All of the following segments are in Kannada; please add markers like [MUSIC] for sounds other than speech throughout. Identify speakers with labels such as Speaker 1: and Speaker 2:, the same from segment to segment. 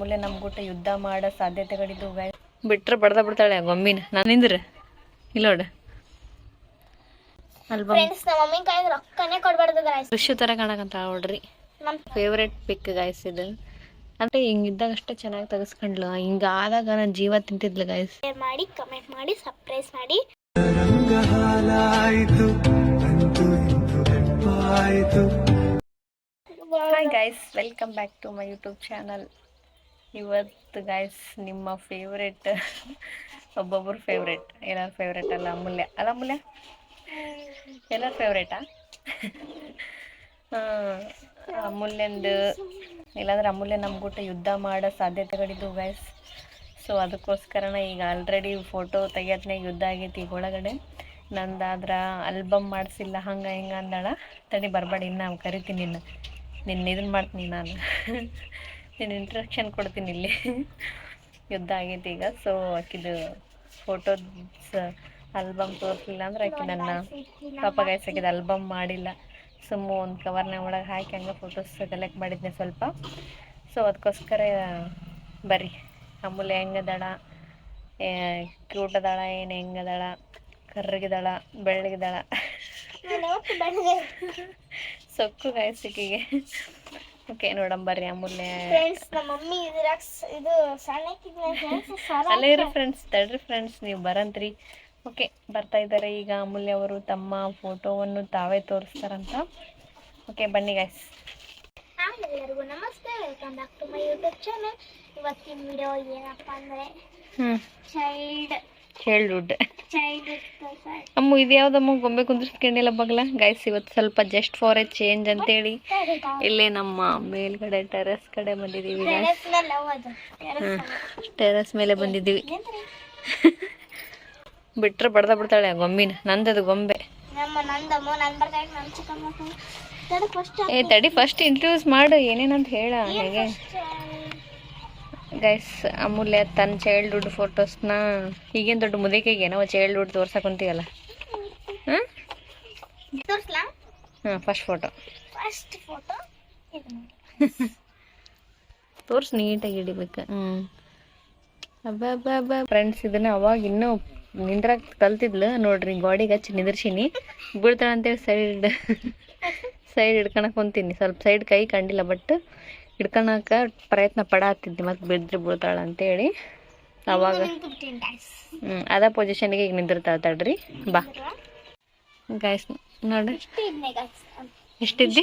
Speaker 1: ಅಮೂಲ್ಯ ಗುಟ್ಟ ಯುದ್ಧ ಮಾಡೋ ಸಾಧ್ಯತೆಗಳಿದ್ದು ಗೈಸ್ ಬಿಟ್ರೆ ಬಡ್ದ ಬಿಡ್ತಾಳೆ ಗೊಂಬಿನ ನಾನು ನಿಂದ್ರ. ಇಲ್ಲ ನೋಡ. ಆಲ್ಬಮ್
Speaker 2: ಫ್ರೆಂಡ್ಸ್ ನಮ್ಮ ಮಮ್ಮಿ ಕೈಗೆ ರೊಕ್ಕನೇ ಕೊಡ್ಬಾರ್ದು ಗಾಯ್ಸ್
Speaker 1: ಖುಷಿ ಥರ ಕಾಣಕಂತ ನೋಡ್ರಿ.
Speaker 2: ನಮ್ಮ
Speaker 1: ಫೇವ್ರೆಟ್ ಪಿಕ್ ಗಾಯ್ಸ್ ಇದು. ಅಂದ್ರೆ ಹಿಂಗಿದ್ದಾಗ ಅಷ್ಟೇ ಚೆನ್ನಾಗಿ ತೆಗೆಸ್ಕೊಂಡ್ಲು. ಹಿಂಗಾದಾಗ ನನ್ನ ಜೀವ ತಿಂತಿದ್ಲು ಗಾಯ್ಸ್
Speaker 2: ಶೇರ್ ಮಾಡಿ ಕಮೆಂಟ್ ಮಾಡಿ ಸರ್ಪ್ರೈಸ್ ಮಾಡಿ.
Speaker 1: Hi guys welcome back to my YouTube channel ಇವತ್ತು ಗಾಯ್ಸ್ ನಿಮ್ಮ ಫೇವ್ರೆಟ್ ಒಬ್ಬೊಬ್ರ ಫೇವ್ರೆಟ್ ಎಲ್ಲರ ಫೇವ್ರೆಟ್ ಅಲ್ಲ? ಅಮೂಲ್ಯ. ಅಲ್ಲ ಅಮೂಲ್ಯ? ಎಲ್ಲರ ಫೇವ್ರೇಟಾ ಅಮೂಲ್ಯಂದು ಇಲ್ಲಾಂದ್ರೆ ಅಮೂಲ್ಯ ನಮ್ಮ ಗುಟ್ಟ ಯುದ್ಧ ಮಾಡೋ ಸಾಧ್ಯತೆಗಳಿದ್ದು ಗಾಯ್ಸ್ ಸೊ ಅದಕ್ಕೋಸ್ಕರನ ಈಗ ಆಲ್ರೆಡಿ ಫೋಟೋ ತೆಗಿಯೋದ್ನಾಗ ಯುದ್ಧ ಆಗೈತಿ ಈಗ ಒಳಗಡೆ. ನಂದಾದ್ರ ಆಲ್ಬಮ್ ಮಾಡಿಸಿಲ್ಲ, ಹಂಗೆ ಹಿಂಗೆ ಅಂದಾಳ. ತಡಿ ಬರಬೇಡಿ, ಇನ್ನು ಕರಿತೀನಿ ನಿನ್ನ. ನಿನ್ನ ಇದನ್ನ ಮಾಡ್ತೀನಿ ನಾನು. ನಿನ್ನ ಇಂಟ್ರಕ್ಷನ್ ಕೊಡ್ತೀನಿ ಇಲ್ಲಿ. ಯುದ್ಧ ಆಗೈತೆ ಈಗ ಸೊ ಆಕಿದು ಫೋಟೋ ಆಲ್ಬಮ್ ತೋರಿಸಲಿಲ್ಲ ಅಂದ್ರೆ ಆಕಿ ನನ್ನ ಪಾಪ ಗೈಸ್ ಆಕಿದ ಆಲ್ಬಮ್ ಮಾಡಿಲ್ಲ. ಸುಮ್ಮ ಒಂದು ಕವರ್ನ ಒಳಗೆ ಹಾಕಿ ಹಂಗೆ ಫೋಟೋಸ್ ಕಲೆಕ್ಟ್ ಮಾಡಿದ್ನೆ ಸ್ವಲ್ಪ. ಸೊ ಅದಕ್ಕೋಸ್ಕರ ಬರ್ರಿ. ಅಮೂಲ್ಯ ಹೆಂಗದಾಳ ಕ್ಯೂಟ್ ಅದಾಳ ಏನು ಹೆಂಗದಾಳ ಕರ್ರಗಿದಾಳ ಬೆಳ್ಳಗಿದಾಳ ಸೊಕ್ಕು ಗಾಯಸಿಕಿಗೆ ಓಕೆ ನೋಡಂಬರ್ರಿ ಅಮೂಲ್ಯ
Speaker 2: ಫ್ರೆಂಡ್ಸ್ ನಮ್ಮ ಮಮ್ಮಿ ಇದ್ರಾಗ ಇದು ಸಣ್ಣಕ್ಕಿದ್ನ
Speaker 1: ಅಲ್ಲೇ ಇರೋ ಫ್ರೆಂಡ್ಸ್ ತಡ್ರಿ ಫ್ರೆಂಡ್ಸ್ ನೀವು ಬರಂತ್ರಿ. ಓಕೆ ಬರ್ತಾ ಇದ್ದಾರೆ ಈಗ ಅಮೂಲ್ಯ ಅವರು ತಮ್ಮ ಫೋಟೋವನ್ನು ತಾವೇ ತೋರಿಸ್ತಾರಂತ. ಓಕೆ ಬನ್ನಿ ಗೈಸ್
Speaker 2: ಎಲ್ಲರಿಗೂ ನಮಸ್ತೆ welcome back to my YouTube channel ಇವತ್ತಿನ ವಿಡಿಯೋ ಏನಪ್ಪ ಅಂದರೆ ಚೈಲ್ಡ್
Speaker 1: ಚೈಲ್ಡ್ಹುಡ್
Speaker 2: ಚೈಲ್ಡ್
Speaker 1: ಅಮ್ಮ ಇದು ಯಾವ್ದಮ್ಮ? ಗೊಂಬೆ ಕುಂದಿರ್ಸ್ಕೊಂಡಿಲ್ಲ ಬಗ್ಲ? ಗೈಸ್ ಇವತ್ತು ಸ್ವಲ್ಪ ಜಸ್ಟ್ ಫಾರ್ ಎ ಚೇಂಜ್ ಅಂತೇಳಿ. ಇಲ್ಲೇ ನಮ್ಮ ಮೇಲ್ಗಡೆ ಟೆರೆಸ್ ಕಡೆ ಬಂದಿದ್ದೀವಿ. ಟೆರೆಸ್ ಮೇಲೆ ಬಂದಿದ್ದೀವಿ. ಬಿಟ್ರೆ ಬಡ್ದ ಬಿಡ್ತಾಳೆ ಗೊಂಬಿನ. ನಂದದು ಗೊಂಬೆ. ಏ ತಡಿ ಫಸ್ಟ್ ಇಂಟ್ರೊಡ್ಯೂಸ್ ಮಾಡು. ಏನೇನಂತ ಹೇಳ ಹೇಗೆ? ಗೈಸ್ ಅಮೂಲ್ಯ ತನ್ನ ಚೈಲ್ಡ್ಹುಡ್ ಫೋಟೋಸ್ನ ಈಗೇನು ದೊಡ್ಡ ಮುದಿಕೆಗೆ ನಾವು ಚೈಲ್ಡ್ಹುಡ್ ತೋರ್ಸಕ್ಕೆ ಕುಂತೀವಲ್ಲ? ಹಾಂ? ಫಸ್ಟ್ ಫೋಟೋ
Speaker 2: ಫಸ್ಟ್ ಫೋಟೋ
Speaker 1: ತೋರ್ಸ್ ನೀಟಾಗಿ ಹಿಡಿಬೇಕು. ಹ್ಞೂ ಅಬ್ಬಬ್ಬ ಫ್ರೆಂಡ್ಸ್ ಇದನ್ನ ಅವಾಗ ಇನ್ನೂ ನಿಂದ್ರಾಗ ಕಲ್ತಿದ್ಲು. ನೋಡ್ರಿ ಗಾಡಿಗೆ ಹಚ್ಚಿ ನಿಂದ್ರಿಸೀನಿ ಬೀಳ್ತಾಳೆ ಅಂತೇಳಿ ಸೈಡ್ ಸೈಡ್ ಹಿಡ್ಕೊಳಕ್ ಕುಂತೀನಿ. ಸ್ವಲ್ಪ ಸೈಡ್ ಕೈ ಕಂಡಿಲ್ಲ ಬಟ್ ಹಿಡ್ಕೊಳಕ ಪ್ರಯತ್ನ ಪಡಾತಿದ್ದೆ ಮತ್ತೆ ಬಿದ್ದರೆ ಬೀಳ್ತಾಳ ಅಂತೇಳಿ. ಅವಾಗ. ಹ್ಞೂ ಅದ ಪೊಸಿಷನ್ಗೆ ಈಗ ನಿಂದಿರ್ತಾಳೆ ತಡ್ರಿ ಬಾ. Guys
Speaker 2: guys.
Speaker 1: ಎಷ್ಟಿದ್ದಿ?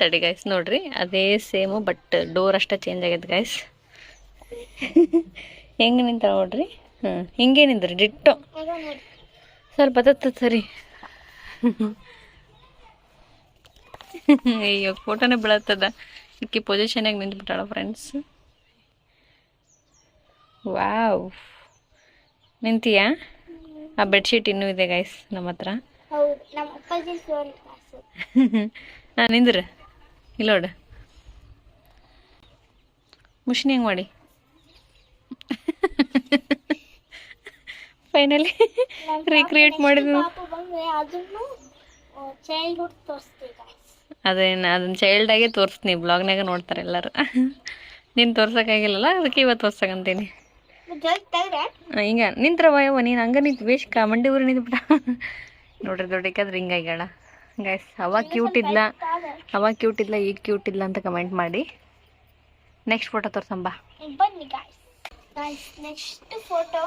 Speaker 1: ತಡಿ ಗಾಯ್ಸ್ ನೋಡ್ರಿ ಅದೇ ಸೇಮು ಬಟ್ ಡೋರ್ ಅಷ್ಟೇ ಚೇಂಜ್ ಆಗೈತೆ ಗಾಯ್ಸ್ ಹೆಂಗೆ ನಿಂತಾಳ ನೋಡ್ರಿ? ಹ್ಞೂ ಹಿಂಗೆ ನಿಂದ್ರಿ ಡಿಟ್ಟು ಸ್ವಲ್ಪ ತತ್ತ ಸರಿ ಅಯ್ಯೋ ಫೋಟೋನೇ ಬೀಳತ್ತದ. ಇಕ್ಕಿ ಪೊಸಿಷನಾಗಿ ನಿಂತ್ಬಿಟ್ಟಾಳ ಫ್ರೆಂಡ್ಸ್ ವಾವ್ ನಿಂತೀಯಾ? ಆ ಬೆಡ್ಶೀಟ್ ಇನ್ನೂ ಇದೆ ಗೈಸ್ ನಮ್ಮ ಹತ್ರ. ಹಾಂ [LAUGHS] ನಿಂದ್ರ? ಇಲ್ಲ ನೋಡು. ಮುಷ್ನಿ ಹೆಂಗೆ ಮಾಡಿ? ಫೈನಲಿ ರೀಕ್ರಿಯೇಟ್ ಮಾಡಿದ್ವಿ
Speaker 2: ಅದನ್ನು ಚೈಲ್ಡ್ಹುಡ್ ತೋರಿಸ್ತೀವಿ.
Speaker 1: ಅದೇನು ಅದನ್ನ ಚೈಲ್ಡಾಗೆ ತೋರಿಸ್ತೀನಿ ಬ್ಲಾಗ್ನಾಗ ನೋಡ್ತಾರೆ ಎಲ್ಲರೂ. ನೀನು ತೋರ್ಸೋಕ್ಕಾಗಿಲ್ಲಲ್ಲ ಅದಕ್ಕೆ ಇವತ್ತು ತೋರ್ಸಕಂತೀನಿ. ಹಿಂಗ ನಿಂತ್ರವ ಯವ್ವ ನೀನು ಹಂಗೆ ನಿಂತು ಬೇಷ್ ಮಂಡಿ ಊರು ನಿಂತ್ಬಿಟ್ಟ ನೋಡ್ರಿ ದೊಡ್ಡಕ್ಕಾದ್ರೆ ಹಿಂಗಾಗ್ಯಾಳ ಗೈಸ್ ಅವಾಗ ಕ್ಯೂಟ್ ಇದ್ಲ ಅವಾಗ ಕ್ಯೂಟ್ ಇದ್ಲ ಈಗ ಕ್ಯೂಟ್ ಇದ್ಲ ಅಂತ ಕಮೆಂಟ್ ಮಾಡಿ. ನೆಕ್ಸ್ಟ್ ಫೋಟೋ ತೋರ್ಸಂಬ
Speaker 2: ಬನ್ನಿ ನೆಕ್ಸ್ಟ್ ಫೋಟೋ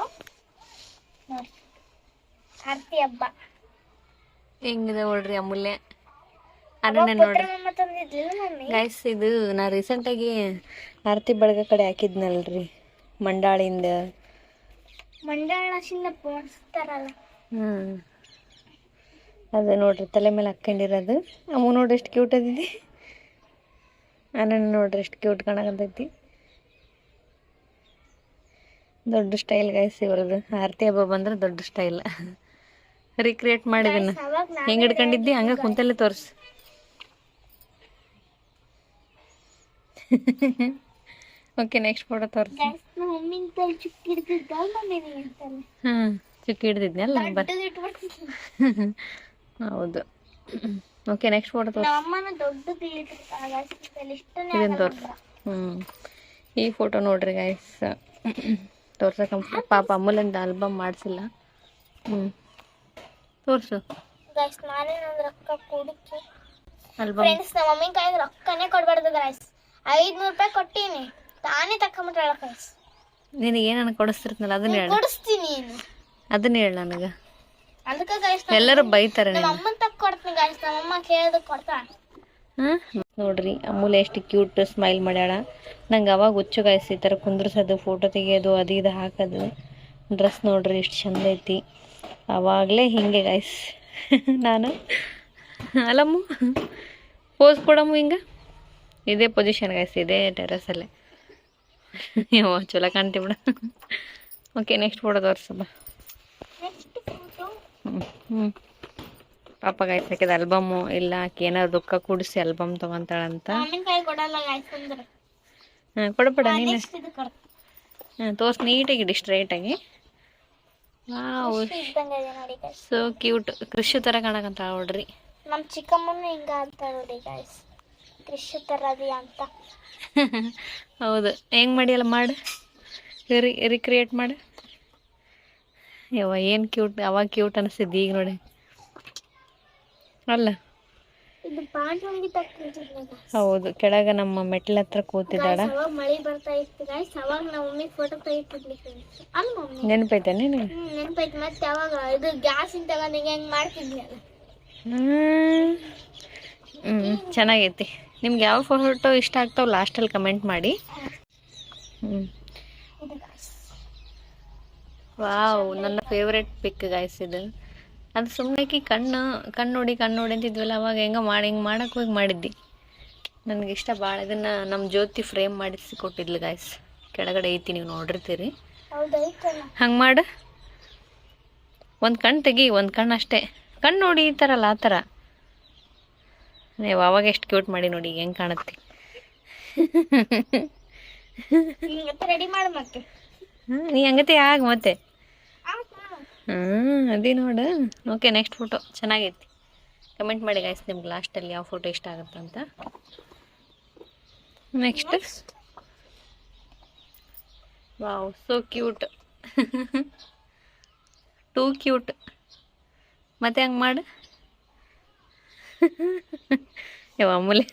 Speaker 2: ನೋಡಿ ಹಬ್ಬ.
Speaker 1: ಹೆಂಗಿದೆ ನೋಡ್ರಿ ಅಮೂಲ್ಯ? ಅದನ್ನೇ ನೋಡ್ರಿ. ಗೈಸ್ ಇದು ನಾ ರೀಸೆಂಟಾಗಿ ಆರತಿ ಬಳಗ ಕಡೆ ಹಾಕಿದ್ನಲ್ರಿ ಮಂಡಾಳಿಂದ.
Speaker 2: ಅದ ಪೋಣಿಸ್ತಾರಲ್ಲ
Speaker 1: ಅದು ನೋಡ್ರಿ ತಲೆ ಮೇಲೆ ಹಾಕೊಂಡಿರೋದು ಅಮ್ಮ ನೋಡ್ರಿ ಎಷ್ಟು ಕ್ಯೂಟ್ ಅದಿದೆ ಅನನ್ನ ನೋಡ್ರಿ ಎಷ್ಟು ಕ್ಯೂಟ್ ಕಾಣಕತೈತಿ ದೊಡ್ಡ ಸ್ಟೈಲ್ ಗೈಸ್ ಇವ್ರದ್ದು ಆರತಿ ಹಬ್ಬ ಬಂದ್ರೆ ದೊಡ್ಡ ಸ್ಟೈಲ್ ರೀಕ್ರಿಯೇಟ್ ಮಾಡಿದನ್ನ
Speaker 2: ಹೆಂಗ ನಾ
Speaker 1: ಹೆಂಗೆ ಹಿಡ್ಕೊಂಡಿದ್ದಿ? ಹಂಗೆ ಕುಂತಲ್ಲೇ ತೋರಿಸು. ಓಕೆ ನೆಕ್ಸ್ಟ್ ಫೋಟೋ ತೋರಿಸಿ. ಹಾಂ ಚುಕ್ಕಿ ಹಿಡ್ದಿದ್ನಲ್ಲ ಹೌದು. ಓಕೆ ನೆಕ್ಸ್ಟ್ ಫೋಟೋ ತೋರಿಸಿ. ಇದನ್ನು ತೋರಿಸ. ಹ್ಞೂ ಈ ಫೋಟೋ ನೋಡ್ರಿ ಗೈಸ್ [CLEARS THROAT] ತೋರ್ಸಕ್ಕೆ ಪಾಪ ಅಮ್ಮಲಿಂದ ಆಲ್ಬಮ್ ಮಾಡಿಸಿಲ್ಲ. ಹ್ಞೂ ತೋರಿಸು.
Speaker 2: ಗೈಸ್ ನಾನೇ ನನ್ನ ರೊಕ್ಕ ಕುಡಿಕಿ
Speaker 1: ಆಲ್ಬಮ್
Speaker 2: ಫ್ರೆಂಡ್ಸ್ ನಮ್ಮ ಮಮ್ಮಿ ಕೈಗೆ ರೊಕ್ಕನೇ ಕೊಡ್ಬಾರ್ದು ಗೈಸ್ ಐದ್ನೂರು ರೂಪಾಯಿ ಕೊಟ್ಟೀನಿ. ತಾನೇ ತಕೊಂಬಿಟ್ಟಾಳ ಗೈಸ್
Speaker 1: ನಿನಗೆ ಏನು ಕೊಡಿಸ್ತಿರ್ತನಲ್ಲ ಅದನ್ನ ಹೇಳ.
Speaker 2: ಕೊಡಿಸ್ತೀನಿ ಏನು
Speaker 1: ಅದನ್ನ ಹೇಳ ನನಗೆ.
Speaker 2: ಅದಕ್ಕೆ ಗೈಸ್
Speaker 1: ಎಲ್ಲರೂ ಬೈತಾರೆ
Speaker 2: ನಮ್ಮ ಅಮ್ಮನ ತಕ್ಕ ಕೊಡ್ತೀನಿ ಗಾಯ್ಸ್ ನಮ್ಮ ಅಮ್ಮ ಕೇಳಿದಕ್ಕೆ ಕೊಡ್ತಾಳೆ.
Speaker 1: ಹಾಂ? ನೋಡ್ರಿ ಅಮೂಲ್ ಎಷ್ಟು ಕ್ಯೂಟ್ ಸ್ಮೈಲ್ ಮಾಡ್ಯಾಳ. ನಂಗೆ ಅವಾಗ ಹುಚ್ಚು ಗಾಯ್ಸ್ ಈ ಥರ ಕುಂದ್ರಸೋದು ಫೋಟೋ ತೆಗಿಯೋದು ಅದು ಇದು ಹಾಕೋದು. ಡ್ರೆಸ್ ನೋಡ್ರಿ ಎಷ್ಟು ಚಂದ ಐತಿ. ಅವಾಗಲೇ ಹಿಂಗೆ ಗಾಯ್ಸ್ [LAUGHS] ನಾನು. ಅಲ್ಲಮ್ಮ ಪೋಸ್ ಕೊಡಮ್ಮ ಹಿಂಗೆ. ಇದೇ ಪೊಸಿಷನ್ ಗೈಸ್ ಇದೇ ಟೆರಸಲ್ಲೇ ಯೋ ಚಲೋ ಕಾಣ್ತಿ ಬಿಡ. ಓಕೆ ನೆಕ್ಸ್ಟ್ ಫೋಟೋ
Speaker 2: ತೋರಿಸಬ್ಬ
Speaker 1: ಹ್ಞೂ ಪಾಪ ಗೈಸ್ ಹಾಕಿದ ಆಲ್ಬಮ್ಮು ಇಲ್ಲ ಆಕೆ ಏನಾದ್ರು ದುಃಖ ಕೂಡಿಸಿ ಆಲ್ಬಮ್ ತೊಗೊಂತಾಳಂತ. ಹಾಂ ಕೊಡಬೇಡ ನೀನು.
Speaker 2: ನೀಟಾಗಿ
Speaker 1: ಹಾಂ ತೋರ್ಸ್ ನೀಟಾಗಿಡಿ ಸ್ಟ್ರೈಟಾಗಿ ವಾವ್ ಸೊ ಕ್ಯೂಟ್ ಕೃಷಿ ಥರ ಕಾಣಕಂತ ನೋಡ್ರಿ.
Speaker 2: ನಮ್ಮ ಚಿಕ್ಕಮ್ಮನ ಹಿಂಗ ಅಂತ ನೋಡಿ ಗೈಸ್ ಕೃಷಿ ತರದಿ ಅಂತ. [LAUGHS]
Speaker 1: ಹೌದು. ಹೆಂಗೆ ಮಾಡಿಯಲ್ಲ ಮಾಡು. ರಿ ರಿಕ್ರಿಯೇಟ್ ಮಾಡು. ಯವ್ವ ಏನು ಕ್ಯೂಟ್ ಅವಾಗ ಕ್ಯೂಟ್ ಅನಿಸ್ತಿದ್ದಿ ಈಗ ನೋಡಿ. ಅಲ್ಲ. ಹೌದು. ಕೆಳಗ ನಮ್ಮ ಮೆಟ್ಲ ಹತ್ರ ಕೂತಿದ್ದಾಳ.
Speaker 2: ಮಳೆ ಬರ್ತಾ ಇತ್ತು ಗಾಯ್ಸ್ ಅವಾಗ ನಮ್ಮ ಮಮ್ಮಿ ಫೋಟೋ ತೆಗಿತಿದ್ಲಿ ಅಲ್ಲ ಮಮ್ಮಿ
Speaker 1: ನೆನಪೈತೆ
Speaker 2: ಹ್ಮ್ ನೆನಪೈತಿ. ಮತ್ತೆ ಅವಾಗ ಇದು ಗ್ಯಾಸ್ ಇಂದ ತಗೊಂಡು ಹಿಂಗೆ ಹೆಂಗ್
Speaker 1: ಹ್ಮ್ ಚೆನ್ನಾಗೈತಿ. ನಿಮ್ಗೆ ಯಾವ ಫೋಟೋ ಇಷ್ಟ ಆಗ್ತಾವ ಲಾಸ್ಟಲ್ಲಿ ಕಮೆಂಟ್ ಮಾಡಿ. ಹ್ಞೂ
Speaker 2: ಗೈಸ್
Speaker 1: ವಾವ್ ನನ್ನ ಫೇವ್ರೆಟ್ ಪಿಕ್ ಗಾಯ್ಸ್ ಇದು. ಅದು ಸುಮ್ಮನೆ ಕಣ್ಣು ಕಣ್ಣು ನೋಡಿ ಕಣ್ಣು ನೋಡಿ ಅಂತಿದ್ವಲ್ಲ ಅವಾಗ ಹೆಂಗ ಮಾಡಿ ಹಿಂಗೆ ಮಾಡಕ್ಕೆ ಹೋಗಿ ಮಾಡಿದ್ದಿ. ನನಗೆ ಇಷ್ಟ ಭಾಳ ಇದನ್ನು ನಮ್ಮ ಜ್ಯೋತಿ ಫ್ರೇಮ್ ಮಾಡಿಸಿ ಕೊಟ್ಟಿದ್ಲು ಗಾಯ್ಸ್ ಕೆಳಗಡೆ ಐತಿ ನೀವು ನೋಡಿರ್ತೀರಿ.
Speaker 2: ಹಂಗ
Speaker 1: ಹಂಗೆ ಮಾಡು. ಒಂದು ಕಣ್ಣು ತೆಗಿ ಒಂದು ಕಣ್ಣು ಅಷ್ಟೇ. ಕಣ್ಣು ನೋಡಿ ಈ ಥರ ಅಲ್ಲ ಆ ಥರ ನೀವು ಅವಾಗ ಎಷ್ಟು ಕ್ಯೂಟ್ ಮಾಡಿ ನೋಡಿ ಹೆಂಗೆ ಕಾಣುತ್ತೆ?
Speaker 2: ರೆಡಿ ಮಾಡು ಮತ್ತೆ.
Speaker 1: ನೀ ಹಂಗತೆ? ಆಗ ಮತ್ತೆ? ಹ್ಞೂ ಅದೇ ನೋಡು. ಓಕೆ ನೆಕ್ಸ್ಟ್ ಫೋಟೋ ಚೆನ್ನಾಗೈತಿ. ಕಮೆಂಟ್ ಮಾಡಿ ಗಾಯ್ಸ್ ನಿಮ್ಗೆ ಲಾಸ್ಟಲ್ಲಿ ಯಾವ ಫೋಟೋ ಇಷ್ಟ ಆಗುತ್ತೆ ಅಂತ. Next wow so cute too cute ಮತ್ತೆ ಹಂಗೆ ಮಾಡು. ಯಾವ ಅಮೂಲ್ಯ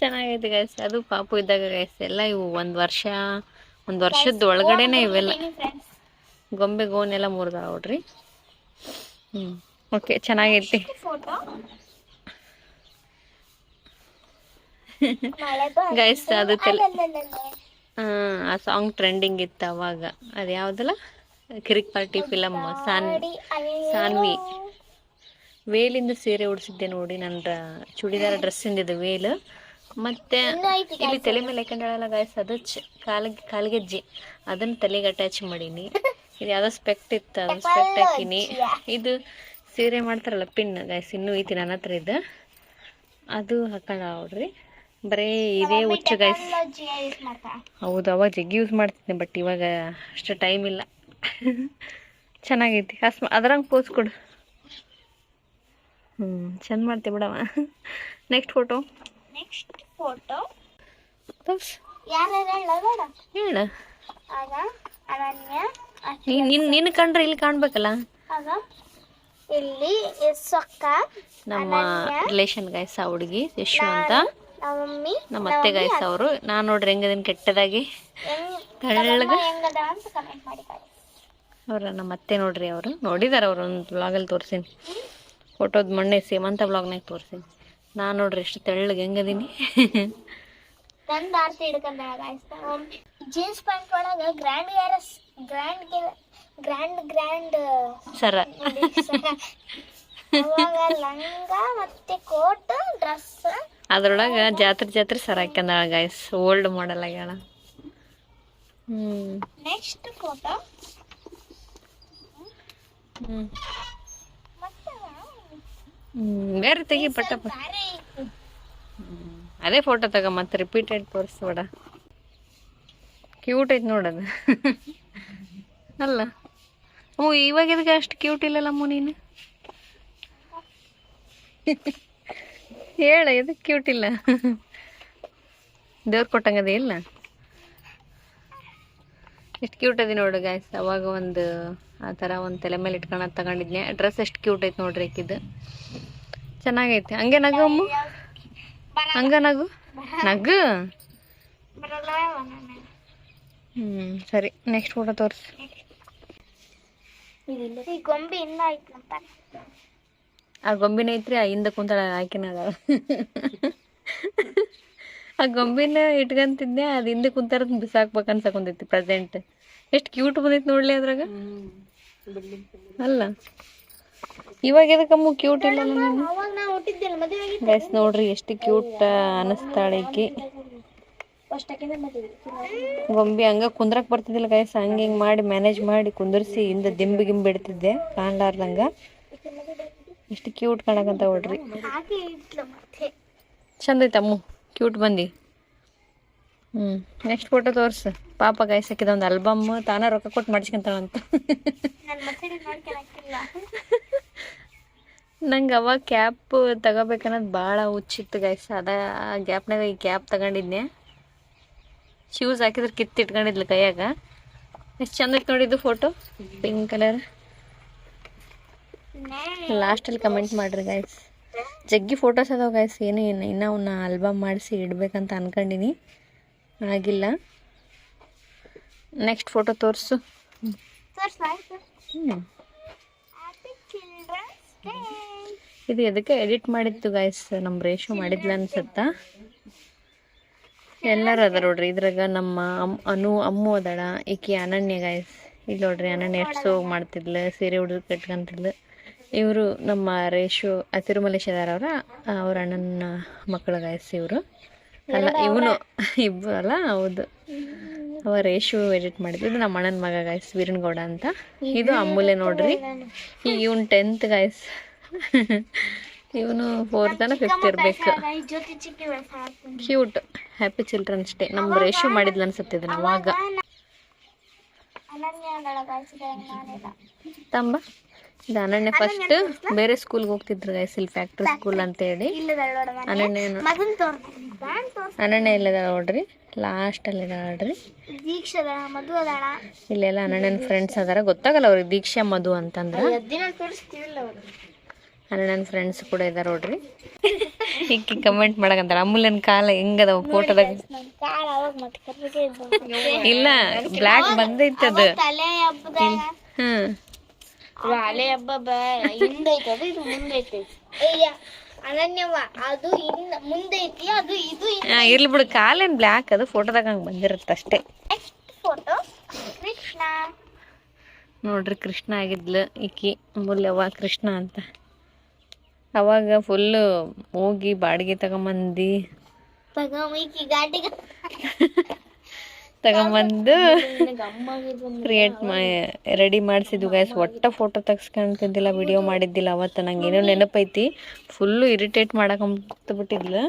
Speaker 1: ಚೆನ್ನಾಗೈತೆ ಗೈಸ್ ಅದು ಪಾಪು ಇದ್ದಾಗ ಗೈಸ್ ಎಲ್ಲ ಇವು ಒಂದು ವರ್ಷ, ಒಂದು ವರ್ಷದ ಒಳಗಡೆನೆ ಇವೆಲ್ಲ. ಗೊಂಬೆ ಗೋನೆಲ್ಲ ಮುರಿದ ನೋಡ್ರಿ. ಹ್ಞೂ ಓಕೆ ಚೆನ್ನಾಗೈತಿ. ಗೈಸ್ ಅದು ತಲೆ. ಹಾಂ, ಆ ಸಾಂಗ್ ಟ್ರೆಂಡಿಂಗ್ ಇತ್ತು ಅವಾಗ. ಅದು ಯಾವುದಲ್ಲ ಕಿರಿಕ್ ಪಾರ್ಟಿ ಫಿಲಮ್
Speaker 2: ಸಾನ್ವಿ
Speaker 1: ಸಾನ್ವಿ ವೇಲಿಂದ ಸೀರೆ ಉಡಿಸಿದ್ದೆ ನೋಡಿ ನನ್ನ ಚೂಡಿದಾರ ಇಂದ ಇದು ವೇಲ್. ಮತ್ತೆ ಇಲ್ಲಿ ತಲೆ ಮೇಲೆ ಹಾಕೊಂಡಾಳಲ್ಲ ಗಾಯ್ಸ್ ಅದು ಕಾಲಿಗೆ ಕಾಲ್ಗೆಜ್ಜಿ. ಅದನ್ನ ತಲೆಗೆ ಅಟ್ಯಾಚ್ ಮಾಡೀನಿ. ಇದು ಯಾವುದೋ ಸ್ಪೆಕ್ಟ್ ಇತ್ತು ಅದು ಸ್ಪೆಕ್ಟ್ ಹಾಕಿನಿ. ಇದು ಸೀರೆ ಮಾಡ್ತಾರಲ್ಲ ಪಿನ್ ಗಾಯ್ಸ್ ಇನ್ನೂ ಐತಿ ನನ್ನ ಹತ್ರ ಇದು. ಅದು ಹಾಕೊಂಡ ನೋಡ್ರಿ ಬರೀ ಇದೇ ಹುಚ್ಚು ಗಾಯ್ಸ್ ಹೌದು ಅವಾಗ ಜಗ್ಗಿ ಯೂಸ್ ಮಾಡ್ತಿದ್ದೆ ಬಟ್ ಇವಾಗ ಅಷ್ಟು ಟೈಮ್ ಇಲ್ಲ. [LAUGHS] ಚೆನ್ನಾಗೈತಿ. ಅಸ್ಮ ಅದ್ರಂಗೆ ಪೋಸ್ ಕೊಡು. ಹ್ಞೂ ಚಂದ ಮಾಡ್ತೀವಿ ಬಿಡವ ನೆಕ್ಸ್ಟ್ ಫೋಟೋ
Speaker 2: ನೆಕ್ಸ್ಟ್ ಫೋಟೋ ಹೇಳ.
Speaker 1: ನೀನು ನಿನ್ನ ಕಂಡ್ರೆ ಇಲ್ಲಿ ಕಾಣ್ಬೇಕಲ್ಲ?
Speaker 2: ಇಲ್ಲಿ ಸೊಕ್ಕ
Speaker 1: ನಮ್ಮ ರಿಲೇಷನ್ ಗಾಯ್ಸ್ ಹುಡುಗಿ ಯಶು ಅಂತ.
Speaker 2: ನಮ್ಮ
Speaker 1: ಅತ್ತೆ ಗಾಯಸ ಅವರು. ನಾನು ನೋಡ್ರಿ ಹೆಂಗದಿನ ಕೆಟ್ಟದಾಗಿ. ತೆಳ್ಳಗ. ಅವ್ರ ನಮ್ಮ ಅತ್ತೆ ನೋಡ್ರಿ ಅವರು. ನೋಡಿದಾರ ಅವ್ರು ಒಂದು ಬ್ಲಾಗಲ್ಲಿ ತೋರಿಸೀನಿ. ಫೋಟೋದ ಮೊನ್ನೆ ಸೀಮಂತ ಬ್ಲಾಗ್ನಾಗ ತೋರಿಸೀನಿ. ನಾನು ನೋಡ್ರಿ ಎಷ್ಟು ತೆಳ್ಳಗೆ ಹೆಂಗದೀನಿ
Speaker 2: ಆರ್ತಿ ಹಿಡ್ಕೊಂಡ ಜೀನ್ಸ್ ಪ್ಯಾಂಟ್ ಒಳಗೆ ಗ್ರ್ಯಾಂಡ್ ಗ್ಯಾರಸ್ ಗ್ರ್ಯಾಂಡ್ ಗ್ರ್ಯಾಂಡ್ ಗ್ರ್ಯಾಂಡ್
Speaker 1: ಸರ.
Speaker 2: ಲಂಗ ಮತ್ತೆ ಕೋಟ್ ಡ್ರೆಸ್
Speaker 1: ಅದ್ರೊಳಗೆ ಜಾತ್ರೆ ಜಾತ್ರೆ ಸರ ಹಾಕ್ಯಂದ ಗಾಯ್ಸ್ ಓಲ್ಡ್ ಮಾಡಲ್ ಆಗ್ಯಾಳ.
Speaker 2: ನೆಕ್ಸ್ಟ್ ಫೋಟೋ
Speaker 1: ಹ್ಞೂ ಹ್ಞೂ ಬೇರೆ ತೆಗಿ ಪಟ್ಟ ಅದೇ ಫೋಟೋ ತಗ ಮತ್ತೆ ರಿಪೀಟೆಡ್ ತೋರಿಸ್ಬೇಡ ಕ್ಯೂಟ್ ಐತೆ ನೋಡದು ಅಲ್ಲ. ಹ್ಞೂ ಇವಾಗ ಇದಕ್ಕೆ ಅಷ್ಟು ಕ್ಯೂಟ್ ಇಲ್ಲಲ್ಲ ಅಮ್ಮ ನೀನು? ಹೇಳ ಇದಕ್ಕೆ ಕ್ಯೂಟ್ ಇಲ್ಲ? ದೇವ್ರು ಕೊಟ್ಟಂಗದೇ ಇಲ್ಲ? ಎಷ್ಟು ಕ್ಯೂಟ್ ಅದಿ ನೋಡು ಗಾಯ್ಸ್ ಅವಾಗ ಒಂದು ಆ ಥರ ಒಂದು ತಲೆ ಮೇಲೆ ಇಟ್ಕೊಂಡು ತಗೊಂಡಿದ್ನೆ. ಡ್ರೆಸ್ ಎಷ್ಟು ಕ್ಯೂಟ್ ಐತೆ ನೋಡ್ರಿ ಆಕಿದು ಚೆನ್ನಾಗೈತೆ. ಹಂಗೆ ನಗು ಅಮ್ಮ? ಹಂಗ ನಗು? ನಗು? ಹ್ಞೂ ಸರಿ. ನೆಕ್ಸ್ಟ್ ಫೋಟೋ ತೋರಿಸಿ.
Speaker 2: ಈ ಗೊಂಬೆ ಇನ್ನ ಐತ್ ನಮ್ಮ
Speaker 1: ಆ ಗೊಂಬಿನ ಐತ್ರಿ ಆ ಹಿಂದೆ ಕುಂತಾಳ ಆಕಿನ ಆ ಗೊಂಬಿನ ಇಟ್ಕಂತಿದ್ದೆ ಅದು ಹಿಂದೆ ಕುಂತಾರ ಬಿಸಾಕ್ಬೇಕು ಅನ್ಸಕೊಂತೈತಿ ಪ್ರೆಸೆಂಟ್ ಎಷ್ಟು ಕ್ಯೂಟ್ ಬಂದೈತಿ ನೋಡ್ಲಿ ಅದ್ರಾಗ. ಅಲ್ಲ. ಇವಾಗ ಎದಕ್ಕಮ್ಮ ಕ್ಯೂಟ್ ಇಲ್ಲ ಗೈಸ್ ನೋಡ್ರಿ ಎಷ್ಟು ಕ್ಯೂಟ್ ಅನಿಸ್ತಾಳೆ ಈಕಿ. ಗೊಂಬಿ ಹಂಗ ಕುಂದ್ರಕ್ ಬರ್ತಿದ್ದಿಲ್ಲ ಗೈಸ್ ಹಂಗ ಹಿಂಗ್ ಮಾಡಿ ಮ್ಯಾನೇಜ್ ಮಾಡಿ ಕುಂದರ್ಸಿ ಹಿಂದ ದಿಂಬಿ ಗಿಂಬಿ ಇಡ್ತಿದ್ದೆ ಕಾಣ್ಲಾರ್ದಂಗ ಎಷ್ಟು ಕ್ಯೂಟ್ ಕಾಣಕಂತ ನೋಡ್ರಿ. ಚಂದ ಐತಮ್ಮು ಕ್ಯೂಟ್ ಬಂದಿ. ಹ್ಮ್ ನೆಕ್ಸ್ಟ್ ಫೋಟೋ ತೋರ್ಸು. ಪಾಪ ಗಾಯ್ಸಕ್ಕಿದ ಒಂದು ಆಲ್ಬಮ್ ತಾನ ರೊಕ್ಕ ಕೊಟ್ಟು ಮಾಡಿಸ್ಕೊಂತಾಳಂತ. ನಂಗೆ ಅವಾಗ ಕ್ಯಾಪ್ ತಗೋಬೇಕನ್ನೋದು ಭಾಳ ಹುಚ್ಚಿತ್ತು ಗೈಸ್ ಅದ ಗ್ಯಾಪ್ನಾಗ ಈ ಕ್ಯಾಪ್ ತಗೊಂಡಿದ್ನೆ. ಶೂಸ್ ಹಾಕಿದ್ರೆ ಕಿತ್ತಿಟ್ಕೊಂಡಿದ್ಲು ಕೈಯಾಗ. ಎಷ್ಟು ಚಂದ ನೋಡಿದ್ದು ಫೋಟೋ ಪಿಂಕ್ ಕಲರ್ ಲಾಸ್ಟಲ್ಲಿ ಕಮೆಂಟ್ ಮಾಡ್ರಿ ಗೈಸ್ ಜಗ್ಗಿ ಫೋಟೋಸ್ ಅದಾವ ಗೈಸ್ ಏನು ಏನು ಇನ್ನೂ ಅವನ್ನ ಆಲ್ಬಮ್ ಮಾಡಿಸಿ ಇಡಬೇಕಂತ ಅನ್ಕೊಂಡಿನಿ. ಆಗಿಲ್ಲ. ನೆಕ್ಸ್ಟ್ ಫೋಟೋ ತೋರಿಸು. ಇದು ಎದಕ್ಕೆ ಎಡಿಟ್ ಮಾಡಿತ್ತು ಗಾಯ್ಸ್ ನಮ್ಮ ರೇಷು ಮಾಡಿದ್ಲ ಅನ್ಸತ್ತ? ಎಲ್ಲರೂ ಅದ ನೋಡ್ರಿ. ಇದ್ರಾಗ ನಮ್ಮ ಅಮ್ ಅನು ಅಮ್ಮು ಅದಾಳ. ಈಕಿ ಅನನ್ಯ ಗಾಯ್ಸ್ ಇಲ್ಲಿ ನೋಡ್ರಿ ಅನನ್ಯ ಎಷ್ಟು ಸೋಗ್ ಮಾಡ್ತಿದ್ಲ ಸೀರೆ ಹುಡುಗ ಕಟ್ಕೊಂತಿದ್ಲು. ಇವರು ನಮ್ಮ ರೇಷು ತಿರುಮಲೇಶ್ ಮಲೇಶದಾರ ಅವ್ರ ಅವ್ರ ಅಣ್ಣನ ಮಕ್ಕಳು ಗಾಯ್ಸ್ ಇವರು. ಅಲ್ಲ ಇವನು ಇಬ್ಬರು ಅಲ್ಲ ಹೌದು. ಅವ ರೇಷು ಎಡಿಟ್ ಮಾಡಿದ್ರು ಇದು ನಮ್ಮ ಅಣ್ಣನ ಮಗ ಗಾಯ್ಸ್ ವೀರನ್ಗೌಡ ಅಂತ. ಇದು ಅಂಬುಲೆ ನೋಡ್ರಿ. ಈಗ ಇವನು ಟೆಂತ್ ಗಾಯ್ಸ್ ಇವನು ಫೋರ್ತನ ಫಿಫ್ತ್ ಇರ್ಬೇಕು. ಕ್ಯೂಟ್ ಹ್ಯಾಪಿ ಚಿಲ್ಡ್ರನ್ ಡೇ ನಮ್ಮ ರೇಷು ಮಾಡಿದ್ಲು ಅನ್ಸುತ್ತೆ ಇದನ್ನ ಅವಾಗ. ತಂಬ. ಇದು ಅನನ್ಯ ಫಸ್ಟ್ ಬೇರೆ ಸ್ಕೂಲ್ಗೆ ಹೋಗ್ತಿದ್ರು ಗೈಸ್ ಇಲ್ಲಿ ಫ್ಯಾಕ್ಟ್ರಿ ಸ್ಕೂಲ್ ಅಂತ ಹೇಳಿ.
Speaker 2: ಅನಣ್ಯ
Speaker 1: ಅನನ್ಯ ಇಲ್ಲದ ನೋಡ್ರಿ. ಲಾಸ್ಟಲ್ಲಿ ನೋಡ್ರಿ
Speaker 2: ದೀಕ್ಷೆ ಮಧು ಅದಾಳ.
Speaker 1: ಇಲ್ಲೆಲ್ಲ ಅಣ್ಣನ ಫ್ರೆಂಡ್ಸ್ ಅದಾರ. ಗೊತ್ತಾಗಲ್ಲ ಅವ್ರಿಗೆ ದೀಕ್ಷಾ ಮಧು ಅಂತಂದ್ರೆ.
Speaker 2: ಅಣ್ಣನ ತೋರಿಸ್ತೀವಿಲ್ಲ ಅವರು.
Speaker 1: ಅನನ್ಯನ ಫ್ರೆಂಡ್ಸ್ ಕೂಡ ಇದಾರ ನೋಡ್ರಿ. ಈಕಿ ಕಮೆಂಟ್ ಮಾಡಕಂತಾರ ಅಮೂಲ್ಯನ ಕಾಲ ಹೆಂಗದ ಫೋಟೋದಾಗ ಇಲ್ಲ ಬ್ಲ್ಯಾಕ್ ಬಂದೈತೆ ಅದು. ಹ್ಮ್.
Speaker 2: ಹಬ್ಬ ಹಿಂದೈತೆ ಅನನ್ಯವ. ಅದು ಇನ್ನ ಮುಂದೈತಿ ಅದು ಇದು
Speaker 1: ಇರ್ಲಿ ಬಿಡು. ಕಾಲೇನ್ ಬ್ಲ್ಯಾಕ್ ಅದು. ಫೋಟೋದಾಗ ಹಂಗೆ ಬಂದಿರುತ್ತೆ ಅಷ್ಟೇ.
Speaker 2: Next photo Krishna.
Speaker 1: ನೋಡ್ರಿ ಕೃಷ್ಣ ಆಗಿದ್ಲು. ಈಕಿ ಮುಲ್ಯವ್ವ ಕೃಷ್ಣ ಅಂತ. ಅವಾಗ ಫುಲ್ಲು ಹೋಗಿ ಬಾಡಿಗೆ ತಗೊಂಬಂದು.
Speaker 2: ತಗೊಂಬೈಕಿ ಗಾಡಿಗೆ. [LAUGHS]
Speaker 1: ತಗೊಂಬಂದು [LAUGHS] ಕ್ರಿಯೇಟ್ ಮಾ ರೆಡಿ ಮಾಡಿಸಿದ್ವು ಗೈಸ್ ಒಟ್ಟ ಫೋಟೋ ತೆಗ್ಸ್ಕೊಂತಿದ್ದಿಲ್ಲ ವಿಡಿಯೋ ಮಾಡಿದ್ದಿಲ್ಲ ಅವತ್ತು. ನಂಗೆ ಏನೋ ನೆನಪೈತಿ. ಫುಲ್ಲು ಇರಿಟೇಟ್ ಮಾಡಕೊಂತ ಬಿಟ್ಟಿದ್ಲು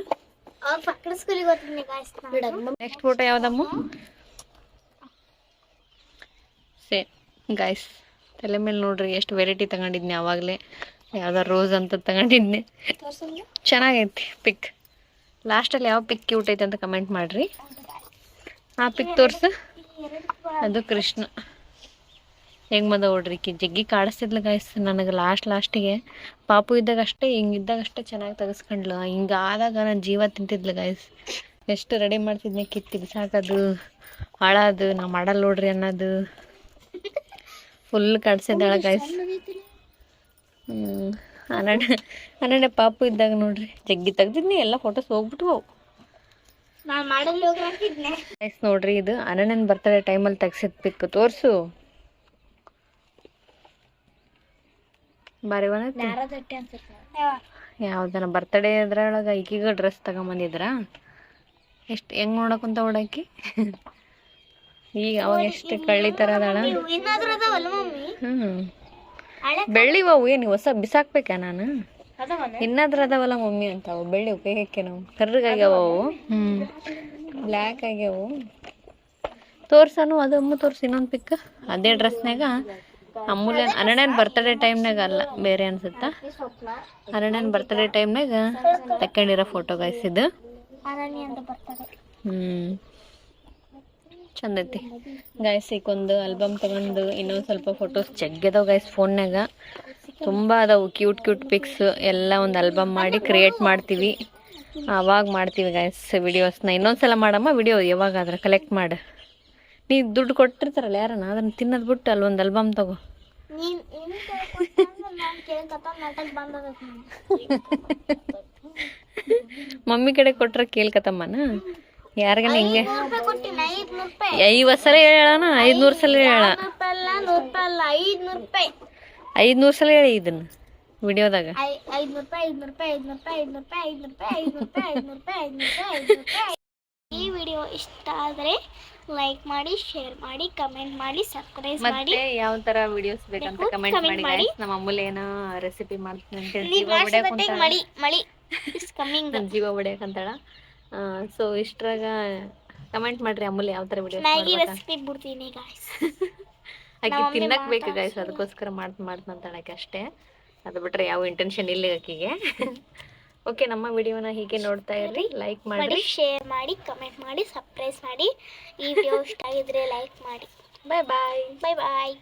Speaker 2: ಅವಾಗ ಪಕ್ಕದ ಸ್ಕೂಲಿಗೆ ಹೋಗ್ತೀನಿ ಗಾಯ್ಸ್
Speaker 1: ನೆಕ್ಸ್ಟ್ ಫೋಟೋ ಯಾವ್ದಮ್ಮ? ಸೇ ಗಾಯ್ಸ್ ತಲೆ ಮೇಲೆ ನೋಡ್ರಿ ಎಷ್ಟು ವೆರೈಟಿ ತಗೊಂಡಿದ್ನಿ ಆವಾಗಲೇ ಯಾವ್ದಾರು ರೋಸ್ ಅಂತ ತಗೊಂಡಿದ್ನಿ. ಚೆನ್ನಾಗೈತಿ ಪಿಕ್ ಲಾಸ್ಟಲ್ಲಿ ಯಾವ ಪಿಕ್ ಕ್ಯೂಟ್ ಐತೆ ಅಂತ ಕಮೆಂಟ್ ಮಾಡ್ರಿ. ಆ ಪಿಕ್ ತೋರ್ಸು. ಅದು ಕೃಷ್ಣ. ಹೆಂಗ್ ಮದ ನೋಡ್ರಿ ಕಿ ಜಗ್ಗಿ ಕಾಡಿಸ್ತಿದ್ಲು ಗಾಯ್ಸ್ ನನಗೆ ಲಾಸ್ಟ್ ಲಾಸ್ಟಿಗೆ ಪಾಪು ಇದ್ದಾಗ ಅಷ್ಟೇ ಹಿಂಗಿದ್ದಾಗ ಅಷ್ಟೇ ಚೆನ್ನಾಗಿ ತೆಗೆಸ್ಕೊಂಡ್ಲು. ಹಿಂಗೆ ಆದಾಗ ನಾನು ಜೀವ ತಿಂತಿದ್ಲು ಗಾಯ್ಸ್ ಎಷ್ಟು ರೆಡಿ ಮಾಡ್ತಿದ್ನೆ ಕಿತ್ತಿ ಸಾಕದು, ಹಾಳದು, ನಾ ಮಾಡಲ್ಲ ನೋಡ್ರಿ ಅನ್ನೋದು. ಫುಲ್ ಕಾಡ್ಸಿದ್ದಾಳ ಗಾಯ್ಸ್ ಹ್ಞೂ ಹನ್ನೆರಡು ಹನ್ನೆರಡು ಪಾಪು ಇದ್ದಾಗ ನೋಡ್ರಿ. ಜಗ್ಗಿ ತೆಗ್ದಿದ್ನಿ, ಎಲ್ಲ ಫೋಟೋಸ್ ಹೋಗ್ಬಿಟ್ಟು ನೋಡ್ರಿ ಇದು ಅನನ್ಯನ ಬರ್ತಡೇ ಟೈಮಲ್ಲಿ ತೆಗ್ಸಿದ್ ಪಿಕ್ ತೋರ್ಸು. ಬಾರಿ ಯಾವ್ದನ ಬರ್ತಡೇ ಅದ್ರೊಳಗ ಐಕಿಗ ಡ್ರೆಸ್ ತಗೊಂಬಂದಿದ್ರ? ಎಷ್ಟ್ ಹೆಂಗ್ ನೋಡಕ್ಕಂತ ಓಡಾಕಿ ಈಗ ಅವಾಗ ಎಷ್ಟು ಕಳ್ಳಿ ತರ ಅದಾಳ
Speaker 2: ಹ್ಮ್.
Speaker 1: ಬೆಳ್ಳಿವ ಏನು ಹೊಸ ಬಿಸಾಕ್ಬೇಕಾ ನಾನು? ಇನ್ನಾದ್ರೂ ಅದಾವಲ್ಲ ಮಮ್ಮಿ ಅಂತಾವು ಬೆಳ್ಳಿ ಉಪಯೋಗಕ್ಕೆ ನಾವು. ಕರ್ರಗಾಗ್ಯಾವ ಅವು. ಹ್ಞೂ ಬ್ಲ್ಯಾಕ್ ಆಗ್ಯಾವು ತೋರ್ಸನು ಅದು ಅಮ್ಮ ತೋರ್ಸಿ ಇನ್ನೊಂದು ಪಿಕ್ ಅದೇ ಡ್ರೆಸ್ನಾಗ ಅಮೂಲ್ಯ ಅರಣ್ಯನ್ ಬರ್ತಡೇ ಟೈಮ್ನಾಗ ಅಲ್ಲ ಬೇರೆ ಅನ್ಸುತ್ತಾ?
Speaker 2: ಅರಣ್ಯನ
Speaker 1: ಅನಣ್ಯನ್ ಬರ್ತಡೇ ಟೈಮ್ನಾಗ ತಕ್ಕೊಂಡಿರೋ ಫೋಟೋ ಇದು. ಹ್ಮ್. ಚಂದ ಐತಿ. ಗಾಯ್ಸ್ ಈಗೊಂದು ಆಲ್ಬಮ್ ತಗೊಂಡು ಇನ್ನೊಂದು ಸ್ವಲ್ಪ ಫೋಟೋಸ್ ಜಗ್ಗದಾವ ಗಾಯ್ಸ್ ಫೋನ್ಯಾಗ ತುಂಬ ಅದಾವು ಕ್ಯೂಟ್ ಕ್ಯೂಟ್ ಪಿಕ್ಸ್ ಎಲ್ಲ ಒಂದು ಆಲ್ಬಮ್ ಮಾಡಿ ಕ್ರಿಯೇಟ್ ಮಾಡ್ತೀವಿ. ಅವಾಗ ಮಾಡ್ತೀವಿ ಗಾಯ್ಸ್ ವಿಡಿಯೋಸ್ನ ಇನ್ನೊಂದ್ಸಲ ಮಾಡಮ್ಮ ವಿಡಿಯೋ ಯಾವಾಗಾದ್ರೆ ಕಲೆಕ್ಟ್ ಮಾಡಿ. ನೀ ದುಡ್ಡು ಕೊಟ್ಟಿರ್ತಾರಲ್ಲ ಯಾರನ್ನ ಅದನ್ನ ತಿನ್ನೋದು ಬಿಟ್ಟು ಅಲ್ಲಿ ಒಂದು ಆಲ್ಬಮ್ ತಗೋ. ಮಮ್ಮಿ ಕಡೆ ಕೊಟ್ರೆ ಕೇಳ್ಕತ್ತಮ್ಮನ ಯಾರಿಗಾನ ಹಿಂಗೆ? ಐವತ್ತು ಸಲ ಹೇಳೋಣ ಐದ್ನೂರು ಸಲ ಹೇಳ
Speaker 2: ಐದ್ನೂರು
Speaker 1: ಸಲ ಹೇಳಿ ಇದನ್ನ ವಿಡಿಯೋದಾಗ.
Speaker 2: ಈ ವಿಡಿಯೋ ಇಷ್ಟ ಆದರೆ ಲೈಕ್ ಮಾಡಿ ಶೇರ್ ಮಾಡಿ ಕಮೆಂಟ್ ಮಾಡಿ ಸಬ್ಸ್ಕ್ರೈಬ್ ಮಾಡಿ.
Speaker 1: ಯಾವ ತರ ವಿಡಿಯೋಸ್ ಬೇಕಂತ ಕಮೆಂಟ್ ಮಾಡಿ guys. ನಮ್ಮ ಅಮ್ಮಲ್ ಏನೋ ರೆಸಿಪಿ ಮಾಡ್ತೀನಿ ಅಂತ ಹೇಳಿ ಜೀವ ಹೊಡ್ಯಾಕ್ ಕುಂತಾಳ.
Speaker 2: ಮಳಿ ಮಳಿ. ಇಸ್ ಕಮಿಂಗ್
Speaker 1: ನನ್ ಜೀವ ಹೊಡ್ಯಾಕಂತಾಳ ಸೋ ಇಷ್ಟ್ರಾಗ ಕಮೆಂಟ್ ಮಾಡ್ರಿ ಅಮ್ಮಲ್ ಯಾವ ತರ ವಿಡಿಯೋಸ್
Speaker 2: ಮ್ಯಾಗಿ ರೆಸಿಪಿ ಬಿಡ್ತೀನಿ ಗಾಯ್ಸ್ [LAUGHS]
Speaker 1: ಆಕಿ ತಿನ್ನಕ್ ಬೇಕು ಗೈಸ್ ಅದಕ್ಕೋಸ್ಕರ ಮಾಡ್ ಮಾಡ್ತಂತಾಳ ಆಕೆ ಅಷ್ಟೇ. ಅದು ಬಿಟ್ರೆ ಯಾವ ಇಂಟೆನ್ಷನ್ ಇಲ್ಲ ಆಕಿಗೆ ಓಕೆ [LAUGHS] ನಮ್ಮ ವಿಡಿಯೋನ ಹೀಗೆ ನೋಡ್ತಾ ಇರ್ರಿ. ಲೈಕ್
Speaker 2: ಮಾಡಿ ಶೇರ್ ಮಾಡಿ ಕಮೆಂಟ್ ಮಾಡಿ ಸಬ್ಸ್ಕ್ರೈಬ್ ಮಾಡಿ. ಈ ವಿಡಿಯೋ ಇಷ್ಟ ಆಗಿದ್ರೆ ಲೈಕ್ ಮಾಡಿ.
Speaker 1: ಬಾಯ್ ಬಾಯ್
Speaker 2: ಬಾಯ್ ಬಾಯ್